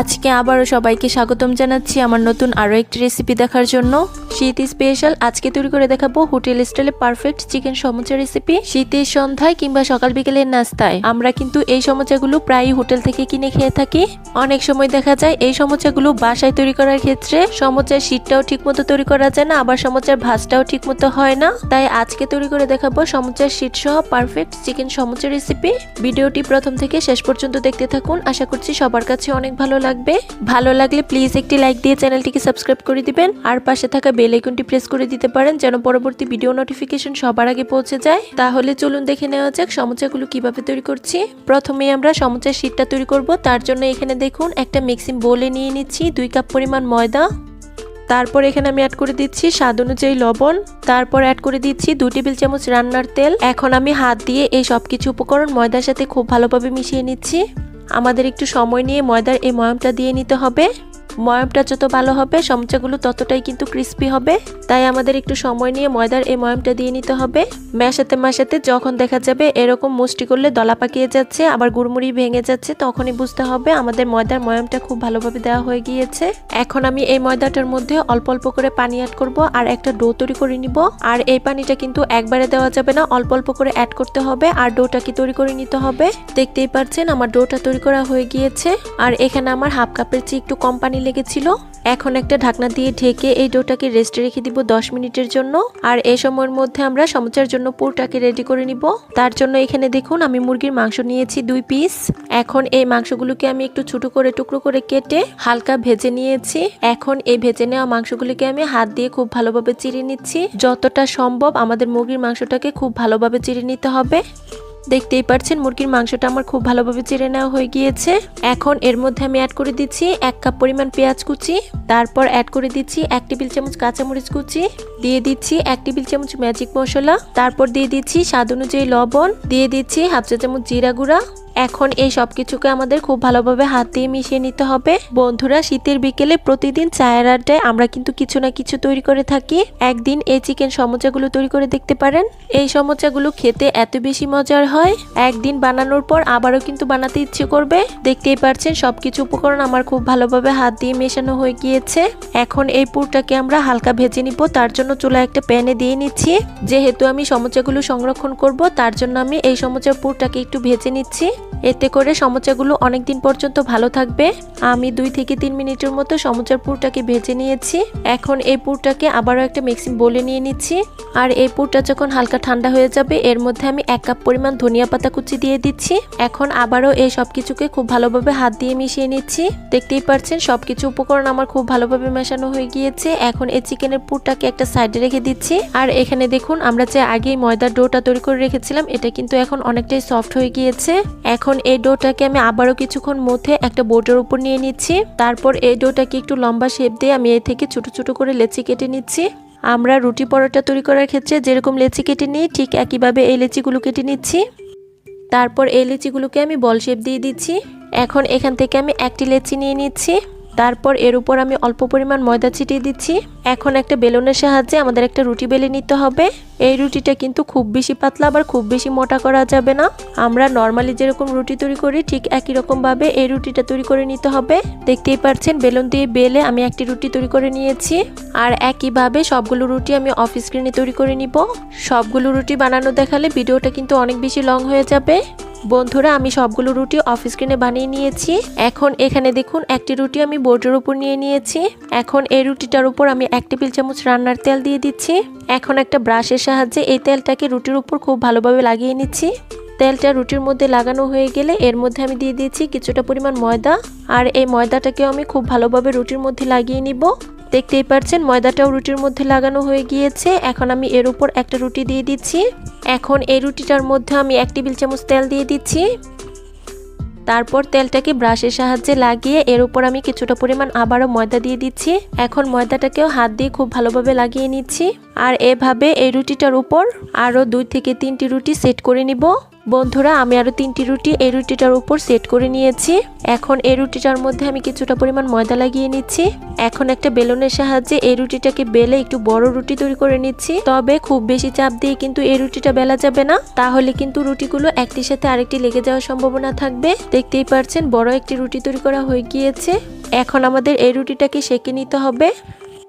আজকে আবারও সবাইকে স্বাগতম জানাচ্ছি আমার নতুন আরও একটি রেসিপি দেখার জন্য। শীত স্পেশাল আজকে তৈরি করে দেখাবো হোটেল স্টাইলে পারফেক্ট চিকেন সমোচা রেসিপি শীতের সন্ধ্যায় কিংবা সকাল বিকেলের নাস্তায়। আমরা কিন্তু এই সমোচাগুলো প্রায়ই হোটেল থেকে কিনে খেয়ে থাকি। অনেক সময় দেখা যায় এই সমোচাগুলো বাসায় তৈরি করার ক্ষেত্রে সমোচার শীতটাও ঠিকমতো তৈরি করা যায় না, আবার সমোচার ভাজটাও ঠিকমতো হয় না। তাই আজকে তৈরি করে দেখাবো সমোচার শীত সহ পারফেক্ট চিকেন সমোচা রেসিপি ভিডিওটি প্রথম থেকে শেষ পর্যন্ত দেখতে থাকুন। আশা করছি সবার কাছে অনেক ভালো লাগবে? ভালো লাগলে প্লিজ একটি লাইক দিয়ে চ্যানেলটিকে সাবস্ক্রাইব করে দিবেন। আর পাশে থাকা বেল আইকনটি প্রেস করে দিতে পারেন যেন পরবর্তী ভিডিও নোটিফিকেশন সবার আগে পৌঁছে যায়। তাহলে চলুন দেখে নেওয়া যাক সমোচাগুলো কীভাবে তৈরি করছি। প্রথমে আমরা সমোচার শীতটা তৈরি করব। তার জন্য এখানে দেখুন একটা মিক্সিং বোলে নিয়ে নিচ্ছি, দুই কাপ পরিমাণ ময়দা। তারপর এখানে আমি অ্যাড করে দিচ্ছি স্বাদ অনুযায়ী লবণ। তারপর অ্যাড করে দিচ্ছি দু টেবিল চামচ রান্নার তেল। এখন আমি হাত দিয়ে এই সব কিছু উপকরণ ময়দার সাথে খুব ভালোভাবে মিশিয়ে নিচ্ছি। আমাদের একটু সময় নিয়ে ময়দার এই ময়মটা দিয়ে নিতে হবে। ময়মটা যত ভালো হবে সমচাগুলো ততটাই কিন্তু ক্রিস্পি হবে। তাই আমাদের একটু সময় নিয়ে ময়দার এই ময়মটা দিয়ে নিতে হবে। মেশাতে মেশাতে যখন দেখা যাবে এরকম মুষ্টি করলে দলা পাকিয়ে যাচ্ছে, আবার গুড়মুড়ি ভেঙে যাচ্ছে, তখনই বুঝতে হবে আমাদের ময়দার ময়মটা খুব ভালোভাবে দেওয়া হয়ে গিয়েছে। এখন আমি এই ময়দাটার মধ্যে অল্প অল্প করে পানি অ্যাড করব আর একটা ডো তৈরি করে নিব। আর এই পানিটা কিন্তু একবারে দেওয়া যাবে না, অল্প অল্প করে অ্যাড করতে হবে আর ডোটাকে তৈরি করে নিতে হবে। দেখতেই পাচ্ছেন আমার ডোটা তৈরি করা হয়ে গিয়েছে। আর এখানে আমার হাফ কাপের চেয়ে একটু কম পানি লেগেছিল। এখন একটা ঢাকনা দিয়ে ঢেকে এই ডোটাকে রেস্টে রেখে দিব দশ মিনিটের জন্য। আর এই সময়ের মধ্যে আমরা সমুচার জন্য পুরটাকে রেডি করে নিব। তার জন্য এখানে দেখুন, আমি মুরগির মাংস নিয়েছি দুই পিস এখন এই মাংসগুলোকে আমি একটু ছোট করে, টুকরো করে কেটে হালকা ভেজে নিয়েছি। এখন এই ভেজে নেওয়া মাংসগুলিকে আমি হাত দিয়ে খুব ভালোভাবে চিড়ে নিচ্ছি। যতটা সম্ভব আমাদের মুরগির মাংসটাকে খুব ভালোভাবে চিড়ে নিতে হবে। দেখতেই পাচ্ছেন মুরগির মাংসটা আমার খুব ভালোভাবে চিড়ে নেওয়া হয়ে গিয়েছে। এখন এর মধ্যে আমি অ্যাড করে দিচ্ছি এক কাপ পরিমাণ পেঁয়াজ কুচি, তারপর অ্যাড করে দিচ্ছি এক টেবিল চামচ কাঁচামরিচ কুচি, দিয়ে দিচ্ছি এক টেবিল চামচ ম্যাজিক মশলা, তারপর দিয়ে দিচ্ছি স্বাদ অনুযায়ী লবণ, দিয়ে দিচ্ছি হাফ চা চামচ জিরা গুঁড়া এখন এই সব কিছুকে আমাদের খুব ভালোভাবে হাত দিয়ে মিশিয়ে নিতে হবে। বন্ধুরা, শীতের বিকেলে প্রতিদিন চায়ের আড্ডায় আমরা কিন্তু কিছু না কিছু তৈরি করে থাকি। একদিন এই চিকেন সমোচাগুলো তৈরি করে দেখতে পারেন। এই সমোচাগুলো খেতে এত বেশি মজার হয়। একদিন বানানোর পর আবারও কিন্তু বানাতে ইচ্ছে করবে। দেখতেই পাচ্ছেন সবকিছু উপকরণ আমার খুব ভালোভাবে হাত দিয়ে মেশানো হয়ে গিয়েছে। এখন এই পুরটাকে আমরা হালকা ভেজে নিব। তার জন্য চুলা একটা প্যানে দিয়ে নিচ্ছি। যেহেতু আমি সমোচাগুলো সংরক্ষণ করব, তার জন্য আমি এই সমোচার পুরটাকে একটু ভেজে নিচ্ছি। এতে করে সমোচাগুলো অনেক দিন পর্যন্ত ভালো থাকবে। আমি দুই থেকে তিন মিনিটের মতো সমোচার পুরটাকে ভেজে নিয়েছি। এখন এই পুরটাকে আবারও একটা মিক্সিং বলে নিয়ে নিচ্ছি। আর এই পুরটা যখন হালকা ঠান্ডা হয়ে যাবে, এর মধ্যে আমি এক কাপ পরিমাণ ধনিয়া পাতা কুচি দিয়ে দিচ্ছি। এখন আবারও এই সব কিছুকে খুব ভালোভাবে হাত দিয়ে মিশিয়ে নিচ্ছি। দেখতেই পাচ্ছেন সবকিছু উপকরণ আমার খুব ভালোভাবে মেশানো হয়ে গিয়েছে। এখন এই চিকেনের পুরটাকে একটা সাইডে রেখে দিচ্ছি। আর এখানে দেখুন, আমরা যে আগেই ময়দার ডোটা তৈরি করে রেখেছিলাম, এটা কিন্তু এখন অনেকটাই সফট হয়ে গিয়েছে। এই ডোটাকে আমি আবারও কিছুক্ষণ মধ্যে একটা বোর্ডের উপর নিয়ে নিচ্ছি। তারপর এই ডোটাকে একটু লম্বা শেপ দিয়ে আমি এ থেকে ছোট ছোট করে লেচি কেটে নিচ্ছি। আমরা রুটি পরোটা তৈরি করার ক্ষেত্রে যেরকম লেচি কেটে নিই, ঠিক একইভাবে এই লেচিগুলো কেটে নিচ্ছি। তারপর এই লেচিগুলোকে আমি বল শেপ দিয়ে দিচ্ছি। এখন এখান থেকে আমি একটি লেচি নিয়ে নিচ্ছি। তারপর এর উপর আমি অল্প পরিমাণ ময়দা ছিটিয়ে দিচ্ছি। এখন একটা বেলুনের সাহায্যে আমাদের একটা রুটি বেলে নিতে হবে। এই রুটিটা কিন্তু খুব বেশি পাতলা আবার খুব বেশি মোটা করা যাবে না। আমরা নর্মালি যেরকম রুটি তৈরি করি, ঠিক একই রকমভাবে এই রুটিটা তৈরি করে নিতে হবে। দেখতেই পাচ্ছেন বেলুন দিয়ে বেলে আমি একটি রুটি তৈরি করে নিয়েছি। আর একইভাবে সবগুলো রুটি আমি অফ স্ক্রিনে তৈরি করে নিব। সবগুলো রুটি বানানো দেখালে ভিডিওটা কিন্তু অনেক বেশি লং হয়ে যাবে। বন্ধুরা, আমি সবগুলো রুটি অফ স্ক্রিনে বানিয়ে নিয়েছি। এখন এখানে দেখুন, একটি রুটি আমি বোর্ডের উপর নিয়ে নিয়েছি। এখন এই রুটিটার উপর আমি এক টেবিল চামচ রান্নার তেল দিয়ে দিচ্ছি। এখন একটা ব্রাশের সাহায্যে এই তেলটাকে রুটির উপর খুব ভালোভাবে লাগিয়ে নিচ্ছি। তেলটা রুটির মধ্যে লাগানো হয়ে গেলে এর মধ্যে আমি দিয়ে দিয়েছি কিছুটা পরিমাণ ময়দা। আর এই ময়দাটাকেও আমি খুব ভালোভাবে রুটির মধ্যে লাগিয়ে নিব। দেখতেই পাচ্ছেন ময়দাটাও রুটির মধ্যে লাগানো হয়ে গিয়েছে। এখন আমি এর উপর একটা রুটি দিয়ে দিচ্ছি। এখন এই রুটিটার মধ্যে আমি এক টেবিল চামচ তেল দিয়ে দিচ্ছি। তারপর তেলটাকে ব্রাশের সাহায্যে লাগিয়ে এর উপর আমি কিছুটা পরিমাণ আবারও ময়দা দিয়ে দিচ্ছি। এখন ময়দাটাকেও হাত দিয়ে খুব ভালোভাবে লাগিয়ে নিচ্ছি। আর এভাবে এই রুটিটার উপর আরও দুই থেকে তিনটি রুটি সেট করে নিব। বন্ধুরা, আমি আরও তিনটি রুটি, এই রুটিটার উপর সেট করে নিয়েছি। এখন এই রুটিটার মধ্যে আমি কিছুটা পরিমাণ ময়দা লাগিয়ে নিচ্ছি। এখন একটা বেলুনের সাহায্যে এই রুটিটাকে বেলে একটু বড় রুটি তৈরি করে নিচ্ছি। তবে খুব বেশি চাপ দিয়ে কিন্তু এই রুটিটা বেলা যাবে না। তাহলে কিন্তু রুটিগুলো একটির সাথে আরেকটি লেগে যাওয়ার সম্ভাবনা থাকবে। দেখতেই পারছেন, বড় একটি রুটি তৈরি করা হয়ে গিয়েছে। এখন আমাদের এই রুটিটাকে সেকে নিতে হবে।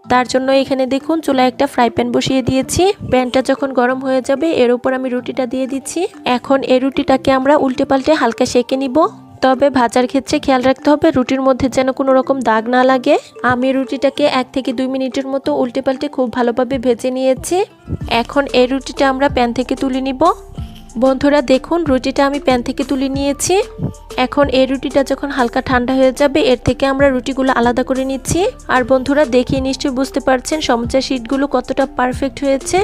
তার জন্য এখানে দেখুন চুলায় একটা ফ্রাই প্যান বসিয়ে দিয়েছি। প্যানটা যখন গরম হয়ে যাবে, এর উপর আমি রুটিটা দিয়ে দিচ্ছি। এখন এই রুটিটাকে আমরা উল্টে পাল্টে হালকা সেঁকে নিব। তবে ভাজার ক্ষেত্রে খেয়াল রাখতে হবে, রুটির মধ্যে যেন কোনো রকম দাগ না লাগে। আমি রুটিটাকে এক থেকে দুই মিনিটের মতো উল্টে পাল্টে খুব ভালোভাবে ভেজে নিয়েছি। এখন এই রুটিটা আমরা প্যান থেকে তুলে নিব। বন্ধুরা, দেখুন, রুটিটা আমি প্যান থেকে তুলে নিয়েছি। এখন এই রুটিটা যখন হালকা ঠান্ডা হয়ে যাবে, এর থেকে আমরা রুটিগুলো আলাদা করে নিচ্ছি। আর বন্ধুরা, দেখে নিশ্চয়ই বুঝতে পারছেন সমচা শিটগুলো কতটা পারফেক্ট হয়েছে।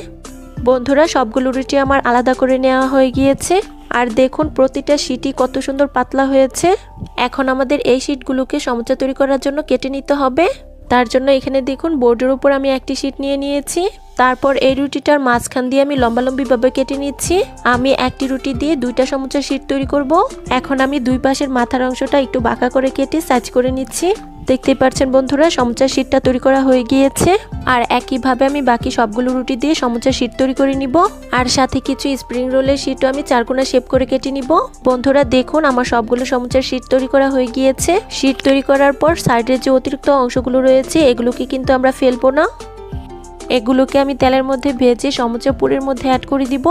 বন্ধুরা, সবগুলো রুটি আমার আলাদা করে নেওয়া হয়ে গিয়েছে। আর দেখুন, প্রতিটা শিটই কত সুন্দর পাতলা হয়েছে। এখন আমাদের এই শিটগুলোকে সমচা তৈরি করার জন্য কেটে নিতে হবে। তার জন্য এখানে দেখুন, বোর্ডের উপর আমি একটি শিট নিয়ে নিয়েছি। তারপর এই রুটিটার মাঝখান দিয়ে আমি লম্বালম্বিভাবে কেটে নিচ্ছি। আমি একটি রুটি দিয়ে দুইটা সমুচা শিট তৈরি করব। এখন আমি দুই পাশের মাথার অংশটা একটু বাঁকা করে কেটে সাইজ করে নিচ্ছি। দেখতেই পাচ্ছেন বন্ধুরা, সমুচা শিটটা তৈরি করা হয়ে গিয়েছে। আর একইভাবে আমি বাকি সবগুলো রুটি দিয়ে সমুচা শিট তৈরি করে নিব। আর সাথে কিছু স্প্রিং রোলের শিটও আমি চারকোনা শেপ করে কেটে নিব। বন্ধুরা, দেখুন আমার সবগুলো সমুচার শিট তৈরি করা হয়ে গিয়েছে। শিট তৈরি করার পর সাইডের যে অতিরিক্ত অংশগুলো রয়েছে, এগুলোকে কিন্তু আমরা ফেলব না। এগুলোকে আমি তেলের মধ্যে ভেজে সমুচা পুরের মধ্যে অ্যাড করে দিব।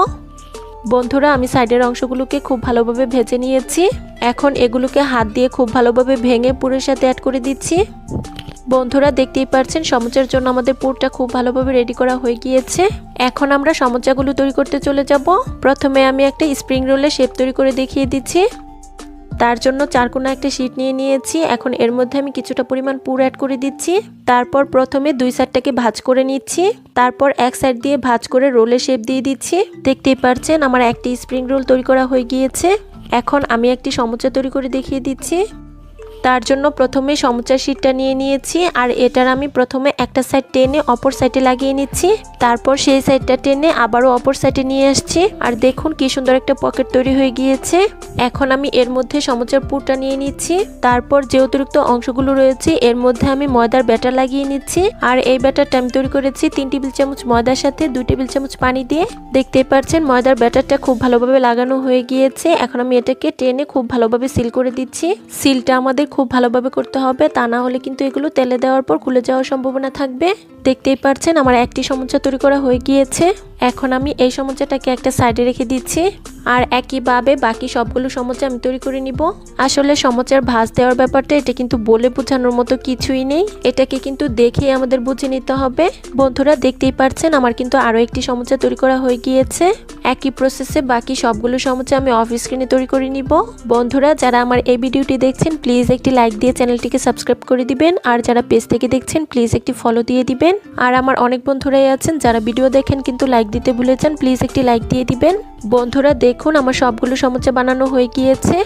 বন্ধুরা, আমি সাইডের অংশগুলোকে খুব ভালোভাবে ভেজে নিয়েছি। এখন এগুলোকে হাত দিয়ে খুব ভালোভাবে ভেঙে পুরের সাথে অ্যাড করে দিচ্ছি। বন্ধুরা, দেখতেই পাচ্ছেন সমুচার জন্য আমাদের পুরটা খুব ভালোভাবে রেডি করা হয়ে গিয়েছে। এখন আমরা সমুচাগুলো তৈরি করতে চলে যাব। প্রথমে আমি একটা স্প্রিং রোলের শেপ তৈরি করে দেখিয়ে দিচ্ছি। তার জন্য চারকোনা একটা শিট নিয়ে নিয়েছি। এখন এর মধ্যে আমি কিছুটা পরিমাণ পুর অ্যাড করে দিচ্ছি। তারপর প্রথমে দুই সাইডটাকে ভাজ করে নিচ্ছি। তারপর এক সাইড দিয়ে ভাজ করে রোলে শেপ দিয়ে দিচ্ছি। দেখতেই পারছেন, আমার একটি স্প্রিং রোল তৈরি করা হয়ে গিয়েছে। এখন আমি একটি সমুচা তৈরি করে দেখিয়ে দিচ্ছি। তার জন্য প্রথমে সমুচার শিটটা নিয়ে নিয়েছি, আর এটার আমি প্রথমে একটা সাইড টেনে অপর সাইডে লাগিয়ে নিচ্ছি। তারপর সেই সাইডটা টেনে আবারও অপর সাইডে নিয়ে আসছি। আর দেখুন কি সুন্দর একটা পকেট তৈরি হয়ে গিয়েছে। এখন আমি এর মধ্যে সমুচার পুরটা নিয়ে নিচ্ছি। তারপর যে অতিরিক্ত অংশগুলো রয়েছে, এর মধ্যে আমি ময়দার ব্যাটার লাগিয়ে নিচ্ছি। আর এই ব্যাটারটা আমি তৈরি করেছি তিন টেবিল চামচ ময়দার সাথে, দুই টেবিল চামচ পানি দিয়ে। দেখতে পাচ্ছেন, ময়দার ব্যাটারটা খুব ভালোভাবে লাগানো হয়ে গিয়েছে। এখন আমি এটাকে টেনে খুব ভালোভাবে সিল করে দিচ্ছি। সিলটা আমাদের খুব ভালোভাবে করতে হবে। তা না হলে কিন্তু এগুলো তেলে দেওয়ার পর খুলে যাওয়ার সম্ভাবনা থাকবে। দেখতেই পাচ্ছেন আমার একটি সমস্যা তৈরি করা হয়ে গিয়েছে। এখন আমি এই সমস্যাটাকে একটা সাইডে রেখে দিচ্ছি আর একইভাবে বাকি সবগুলো সমস্যা আমি তৈরি করে নিব। আসলে সমস্যার ভাঁজ দেওয়ার ব্যাপারটা, এটা কিন্তু বলে বোঝানোর মতো কিছুই নেই। এটাকে কিন্তু দেখেই আমাদের বুঝে নিতে হবে। বন্ধুরা, দেখতেই পাচ্ছেন আমার কিন্তু আরও একটি সমস্যা তৈরি করা হয়ে গিয়েছে। একই প্রসেসে বাকি সবগুলো সমস্যা আমি অফ স্ক্রিনে তৈরি করে নিব। বন্ধুরা, যারা আমার এই ভিডিওটি দেখছেন প্লিজ একটি লাইক দিয়ে চ্যানেলটিকে সাবস্ক্রাইব করে দিবেন। আর যারা পেজ থেকে দেখছেন প্লিজ একটি ফলো দিয়ে দিবেন। আর আমার অনেক বন্ধুরাই আছেন, যারা ভিডিও দেখেন কিন্তু লাইক দিতে ভুলে যান প্লিজ একটি লাইক দিয়ে দিবেন। বন্ধুরা, দেখুন, আমার সবগুলো সমস্যা বানানো হয়ে গিয়েছে।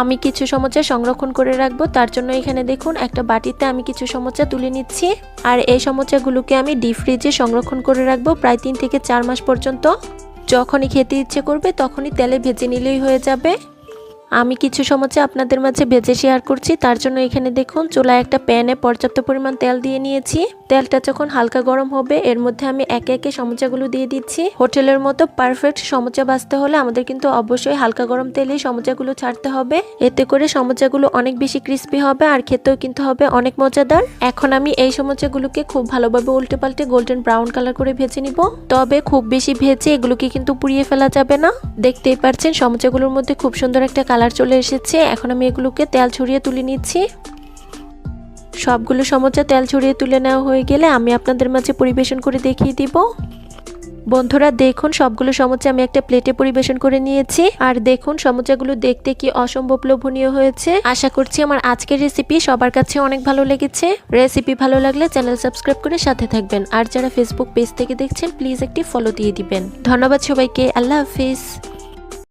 আমি কিছু সমস্যা সংরক্ষণ করে রাখব, তার জন্য এখানে দেখুন, একটা বাটিতে আমি কিছু সমস্যা তুলে নিচ্ছি। আর এই সমস্যাগুলোকে আমি ডিপ ফ্রিজে সংরক্ষণ করে রাখব প্রায় তিন থেকে চার মাস পর্যন্ত। যখনই খেতে ইচ্ছে করবে, তখনই তেলে ভেজে নিলেই হয়ে যাবে। আমি কিছু সমস্যা আপনাদের মাঝে ভেজে শেয়ার করছি, তার জন্য এখানে দেখুন, চুলায় একটা প্যানে পর্যাপ্ত পরিমাণ তেল দিয়ে নিয়েছি। তেলটা যখন হালকা গরম হবে, এর মধ্যে আমি একে একে সমস্যাগুলো দিয়ে দিচ্ছি। হোটেলের মতো পারফেক্ট সমস্যা বাঁচতে হলে আমাদের কিন্তু অবশ্যই হালকা গরম তেলেই সমস্যাগুলো ছাড়তে হবে। এতে করে সমস্যাগুলো অনেক বেশি ক্রিস্পি হবে আর খেতেও কিন্তু হবে অনেক মজাদার। এখন আমি এই সমস্যাগুলোকে খুব ভালোভাবে উল্টে পাল্টে গোল্ডেন ব্রাউন কালার করে ভেজে নিব। তবে খুব বেশি ভেজে এগুলোকে কিন্তু পুড়িয়ে ফেলা যাবে না। দেখতেই পাচ্ছেন সমস্যাগুলোর মধ্যে খুব সুন্দর একটা চলে এসেছে। এখন আমি এগুলোকে তেল ছড়িয়ে তুলে নিচ্ছি। সবগুলো সমস্যা তেল ছড়িয়ে তুলে নেওয়া হয়ে গেলে আমি আপনাদের মাঝে পরিবেশন করে দেখিয়ে দিব। বন্ধুরা, দেখুন, সবগুলো সমস্যা আমি একটা প্লেটে পরিবেশন করে নিয়েছি। আর দেখুন সমস্যাগুলো দেখতে কি অসম্ভব লোভনীয় হয়েছে। আশা করছি আমার আজকের রেসিপি সবার কাছে অনেক ভালো লেগেছে। রেসিপি ভালো লাগলে চ্যানেল সাবস্ক্রাইব করে সাথে থাকবেন। আর যারা ফেসবুক পেজ থেকে দেখছেন প্লিজ একটি ফলো দিয়ে দিবেন। ধন্যবাদ সবাইকে। আল্লাহ হাফিজ।